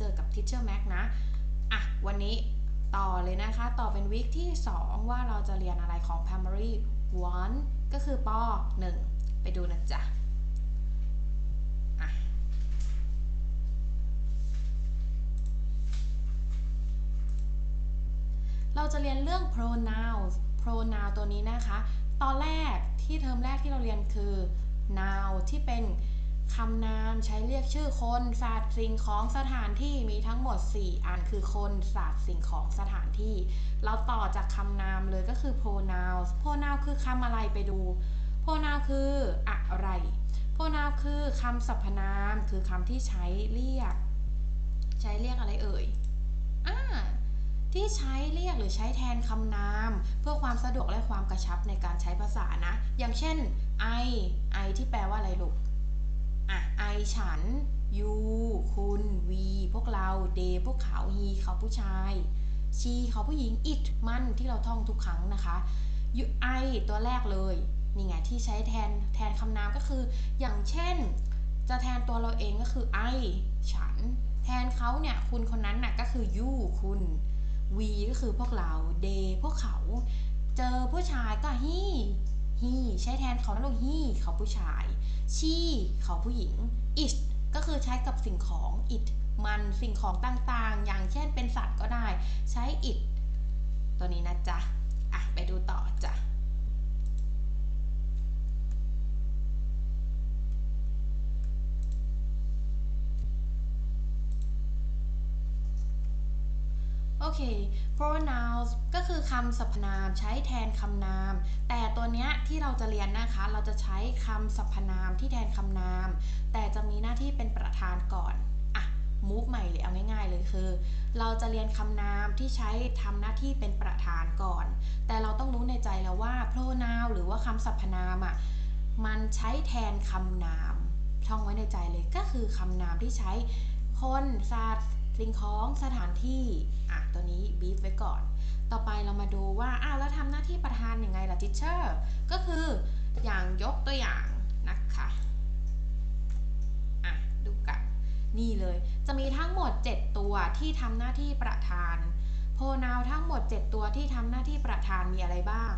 เจอกับ Teacher Mac นะ อะ วันนี้ต่อเลยนะคะ ต่อเป็นวิคที่ 2 ว่าเราจะเรียนอะไรของ primary 1 ก็คือป .1 ไปดูนะจ๊ะเราจะเรียนเรื่อง pronouns pronoun ตัวนี้นะคะ ตอนแรกที่เทอมแรกที่เราเรียนคือ noun ที่เป็น คำนามใช้เรียกชื่อคน สัตว์ สิ่งของ สถานที่ มีทั้งหมด 4 อันคือคน สัตว์ สิ่งของ สถานที่ เราต่อจากคำนามเลยก็คือ pronoun pronoun คือคำอะไรไปดู pronoun คืออะไร pronoun คือคำสรรพนาม คือคำที่ใช้เรียก ใช้เรียกอะไรเอ่ยอ่าที่ใช้เรียกหรือใช้แทนคำนาม เพื่อความสะดวกและความกระชับในการใช้ภาษานะ อย่างเช่น I I ที่แปลว่าอะไรลูก ฉัน you คุณ we พวกเรา they พวกเขา he เขาผู้ชาย she เขาผู้หญิง it มันที่เราท่องทุกครั้งนะคะ you I ตัวแรกเลยนี่ไงที่ใช้แทนแทนคำนามก็คือ อย่างเช่น จะแทนตัวเราเองก็คือ I ฉัน แทนเขาเนี่ยคุณคนนั้นน่ะก็คือ you คุณ we ก็คือพวกเรา they พวกเขา เจอผู้ชายก็ he he ใช้แทนเขานะลูก he เขาผู้ชาย she เขาผู้หญิง it ก็คือใช้กับสิ่งของ it มันสิ่งของต่างๆ อย่างเช่นเป็นสัตว์ก็ได้ ใช้ it ตัวนี้นะจ๊ะ อะ ไปดูต่อจ้ะ โอเค pronouns ก็คือคำสรรพนามใช้แทนคำนาม แต่ตัวเนี้ยที่เราจะเรียนนะคะ เราจะใช้คำสรรพนามที่แทนคำนาม แต่จะมีหน้าที่เป็นประธานก่อนอะมูฟใหม่เลยเอาง่ายๆเลยคือ เราจะเรียนคำนามที่ใช้ทำหน้าที่เป็นประธานก่อน แต่เราต้องรู้ในใจแล้วว่า pronoun หรือว่าคำสรรพนามอะมันใช้แทนคำนามท่องไว้ในใจเลยก็คือคำนามที่ใช้ คนสัตว์สิ่งของสถานที่อะตัวนี้บีฟไว้ก่อน ต่อไปเรามาดูว่าอ้าวแล้วทำหน้าที่ประธานยังไงล่ะทิเชอร์ก็คืออย่างยกตัวอย่างนะคะอะดูกันนี่เลย จะมีทั้งหมด 7 ตัวที่ทำหน้าที่ประธานโพนาวทั้งหมด 7 ตัวที่ทำหน้าที่ประธานมีอะไรบ้าง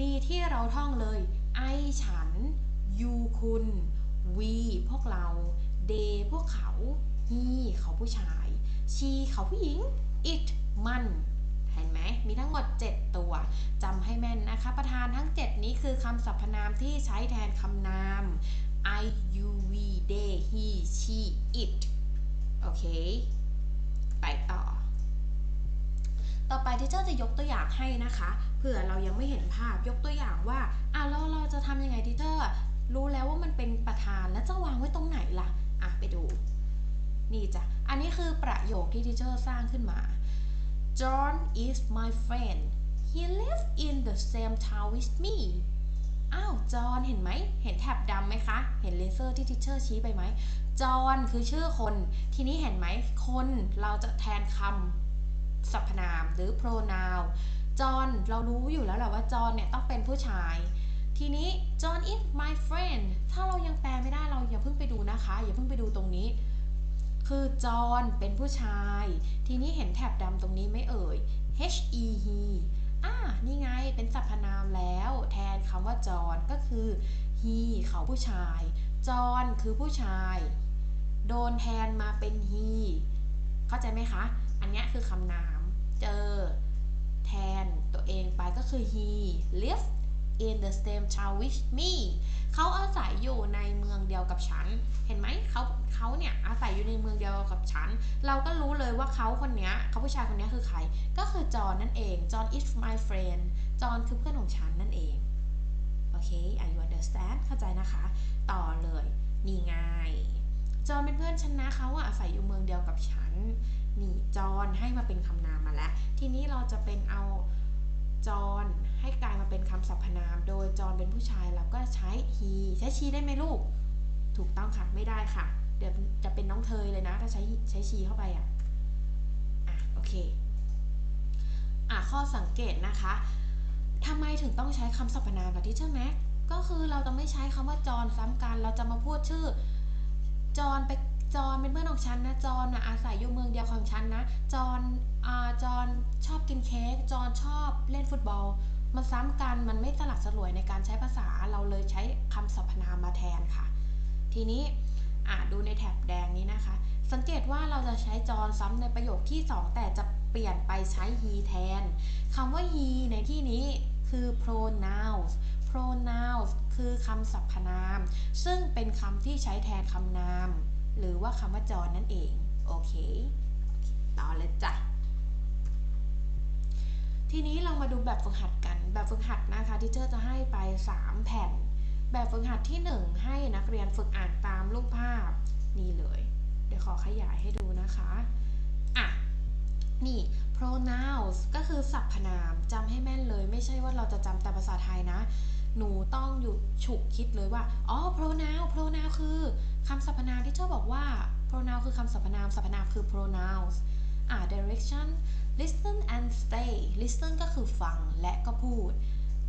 มีที่เราท่องเลย ไอฉัน you คุณ we พวกเรา they พวกเขา he เขาผู้ชาย she เขาผู้หญิง it มันเห็นไหมมีทั้งหมด 7 ตัวจำให้แม่นนะคะ ประธานทั้ง 7 นี้คือคำสรรพนามที่ใช้แทนคำนาม I you we they he she it โอเค ไปต่อ ต่อไปที่เจ้าจะยกตัวอย่างให้นะคะ เผื่อเรายังไม่เห็นภาพยกตัวอย่างว่าอะแล้วเราจะทำยังไงที่เจ้ารู้แล้วว่ามันเป็นประธานแล้วจะวางไว้ตรงไหนล่ะ อะไปดู นี่จ้ะ อันนี้คือประโยคที่ทีเชอร์สร้างขึ้นมา John is my friend he lives in the same town with me อ้าวจอห์นเห็นไหม เห็นแถบดำไหมคะ เห็นเลเซอร์ที่ทิเชอร์ชี้ไปไหม จอห์นคือชื่อคน ทีนี้เห็นไหม คนเราจะแทนคำสรรพนามหรือ pronoun จอห์นเรารู้อยู่แล้วแหละว่าจอห์นเนี่ยต้องเป็นผู้ชาย ทีนี้ John is my friend ถ้าเรายังแปลไม่ได้เราอย่าเพิ่งไปดูนะคะ อย่าเพิ่งไปดูตรงนี้ คือจอห์นเป็นผู้ชาย ทีนี้เห็นแถบดำตรงนี้ไหม่เอ่ย H E he อ่านี่ไงเป็นสรรพนามแล้ว แทนคำว่าจอห์นก็คือ he เขาผู้ชาย จอห์นคือผู้ชาย โดนแทนมาเป็น he เข้าใจไหมคะ อันนี้คือคำนาม เจอ แทนตัวเองไปก็คือ he lives in the same town with me เขาอาศัยอยู่ในเมืองเดียวกับฉัน เห็นไหมเขาเขาเนี่ยอาศัยอยู่ในเมืองเดียวกับฉัน เราก็รู้เลยว่าเขาคนเนี้ยเขาผู้ชายคนเนี้ยคือใคร ก็คือจอห์นนั่นเอง จอห์น is my friend จอห์นคือเพื่อนของฉันนั่นเอง โอเค I understand เข้าใจนะคะ ต่อเลย นี่ไง จอห์นเป็นเพื่อนฉันนะเขาอะอาศัยอยู่เมืองเดียวกับฉัน นี่จอห์นให้มาเป็นคำนามมาแล้ว ทีนี้เราจะเป็นเอาจอห์น ให้กลายมาเป็นคำสรรพนาม โดยจอนเป็นผู้ชายเราก็ใช้ he ใช้ she ได้ไหมลูก ถูกต้องค่ะ ไม่ได้ค่ะ เดี๋ยวจะเป็นน้องเทยเลยนะ ถ้าใช้ใช้ she เข้าไปอะ อะ โอเค อะ ข้อสังเกตนะคะทำไมถึงต้องใช้คำสรรพนามกับที่เชอร์แม็กก็คือเราจะไม่ใช้คำว่าจอนซ้ำกัน เราจะมาพูดชื่อ จอนไปจอนเป็นเพื่อนของฉันนะจอนนะอาศัยอยู่เมืองเดียวของฉันนะ จอนอ่าจอนชอบกินเค้กจอนชอบเล่นฟุตบอล มันซ้ำกันมันไม่สลักสลวยในการใช้ภาษาเราเลยใช้คำสรรพนามมาแทนค่ะ ทีนี้อ่าดูในแถบแดงนี้นะคะ สังเกตว่าเราจะใช้จอนซ้ำในประโยคที่ 2 แต่จะเปลี่ยนไปใช้ he แทนคำว่า he ในที่นี้คือ pronouns pronouns คือคำสรรพนาม ซึ่งเป็นคำที่ใช้แทนคำนาม หรือว่าคำว่าจอนนั่นเอง โอเค ต่อเลยจ้ะ ทีนี้เรามาดูแบบฝึกหัดกัน แบบฝึกหัดนะคะที่เจอจะให้ไป 3 แผ่น แบบฝึกหัดที่ 1 ให้นักเรียนฝึกอ่านตามรูปภาพนี่เลย เดี๋ยวขอขยายให้ดูนะคะ อะ นี่ pronouns ก็คือสรรพนามจำให้แม่นเลย ไม่ใช่ว่าเราจะจำแต่ภาษาไทยนะ หนูต้องอยู่ฉุกคิดเลยว่า อ๋อ pronoun pronoun คือคำสรรพนามที่เจ้าบอกว่า pronoun คือคำสรรพนาม สรรพนามคือ pronouns อ่า direction listen and stay listen ก็คือฟังและก็พูด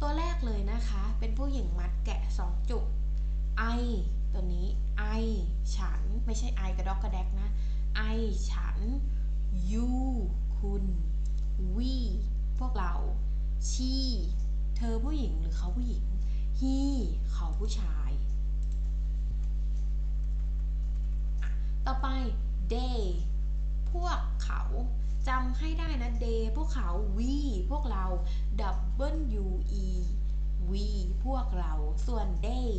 ตัวแรกเลยนะคะ เป็นผู้หญิงมัดแกะ 2 จุก I ตัวนี้ I ฉันไม่ใช่ I กระดอกกระแดกนะ I ฉัน you คุณ we พวกเรา she เธอผู้หญิงหรือเขาผู้หญิง he เขาผู้ชายอะต่อไป they พวกเขาจำ ให้ได้นะ they พวกเขา we พวกเรา w e we พวกเรา ส่วน they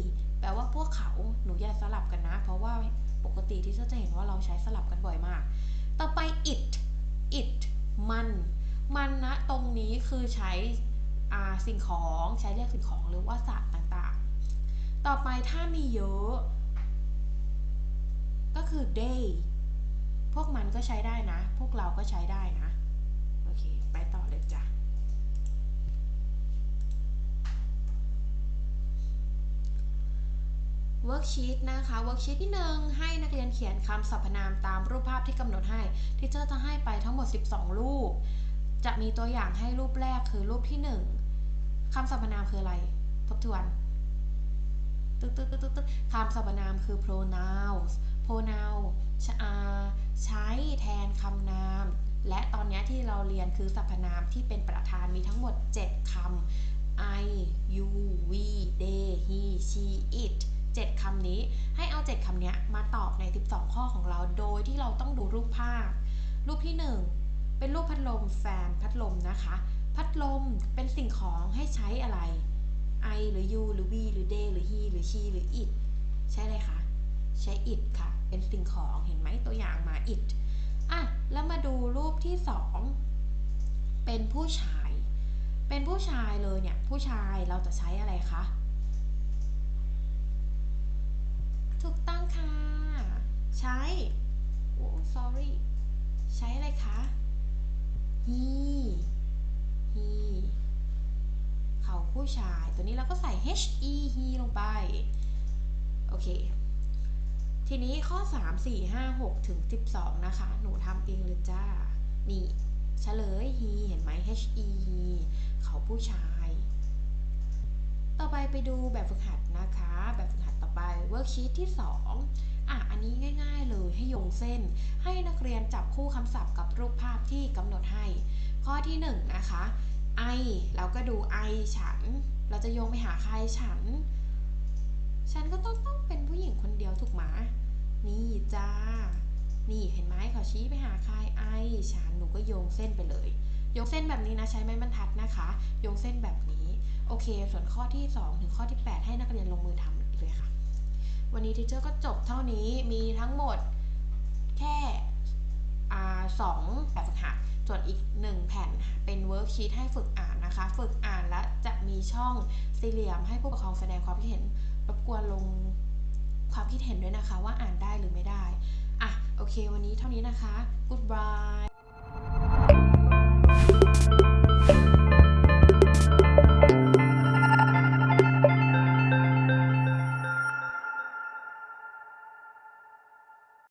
แปลว่าพวกเขา หนูอย่าสลับกันนะ เพราะว่าปกติที่จะเห็นว่าเราใช้สลับกันบ่อยมาก ต่อไป it it มัน มันนะตรงนี้คือใช้อาสิ่งของใช้เรียกสิ่งของหรือว่าสัตว์ต่างๆ ต่อไปถ้ามีเยอะ ก็คือ they พวกมันก็ใช้ได้นะ พวกเราก็ใช้ได้นะ โอเค ไปต่อเลยจ้ะ เวิร์กชีตนะคะเวิร์กชีตที่หนึ่งให้นักเรียนเขียนคำสรรพนามตามรูปภาพที่กำหนดให้ที่เจอจะให้ไปทั้งหมด 12 รูป จะมีตัวอย่างให้รูปแรกคือรูปที่ 1คำสรรพนามคืออะไร ทบทวนตึ๊กตึ๊กตึ๊กตึ๊กตึ๊กคำสรรพนามคือ pronouns pronoun ชาใช้แทนคำนาม และตอนนี้ที่เราเรียนคือสรรพนามที่เป็นประธานมีทั้งหมด 7คำ I you we they he she it 7คำนี้ ให้เอา 7คำนี้มาตอบใน 12 ข้อของเรา โดยที่เราต้องดูรูปภาพ รูปที่ 1 เป็นรูปพัดลมแฟนพัดลมนะคะ พัดลมเป็นสิ่งของให้ใช้อะไร I หรือ you หรือ we หรือ they หรือ he หรือ she หรือ it ใช่เลยคะใช้ it ค่ะ เป็นสิ่งของเห็นไหมตัวอย่างมา it อะ แล้วมาดูรูปที่ 2 เป็นผู้ชาย เป็นผู้ชายเลยเนี่ย ผู้ชายเราจะใช้อะไรคะ ถูกต้องค่ะ ใช้ โอ้ sorry ใช้อะไรคะ he he เขา ผู้ชาย ตัวนี้เราก็ใส่ he he ลงไป โอเค ทีนี้ข้อ 3 4 5 6 ถึง 12 นะคะ หนูทำเองเลยจ้า นี่เฉลย he เห็นไหม he he เขาผู้ชาย ต่อไปไปดูแบบฝึกหัดนะคะ แบบฝึกหัดต่อไป เวิร์กชีตที่ 2อะ อันนี้ง่ายๆเลยให้โยงเส้น ให้นักเรียนจับคู่คำศัพท์กับรูปภาพที่กำหนดให้ ข้อที่1นะคะ I เราก็ดู I ฉัน เราจะโยงไปหาใครฉัน ฉันก็ต้องต้องเป็นผู้หญิงคนเดียวถูกไหมนี่จ้า นี่เห็นไหมเขาชี้ไปหาใคร I ฉันหนูก็โยงเส้นไปเลย โยงเส้นแบบนี้นะใช้ไม้บรรทัดนะคะ โยงเส้นแบบนี้ โอเค ส่วนข้อที่ 2 ถึงข้อที่ 8 ให้นักเรียนลงมือทำเลยค่ะ วันนี้ทีเชอร์ก็จบเท่านี้มีทั้งหมดแค่ สองแบบฝึกหัดส่วนอีก 1 แผ่นเป็นเวิร์กชีตให้ฝึกอ่านนะคะ ฝึกอ่านและจะมีช่องสี่เหลี่ยมให้ผู้ปกครองแสดงความคิดเห็นรบกวนลงความคิดเห็นด้วยนะคะ ว่าอ่านได้หรือไม่ได้อะโอเค วันนี้เท่านี้นะคะ goodbye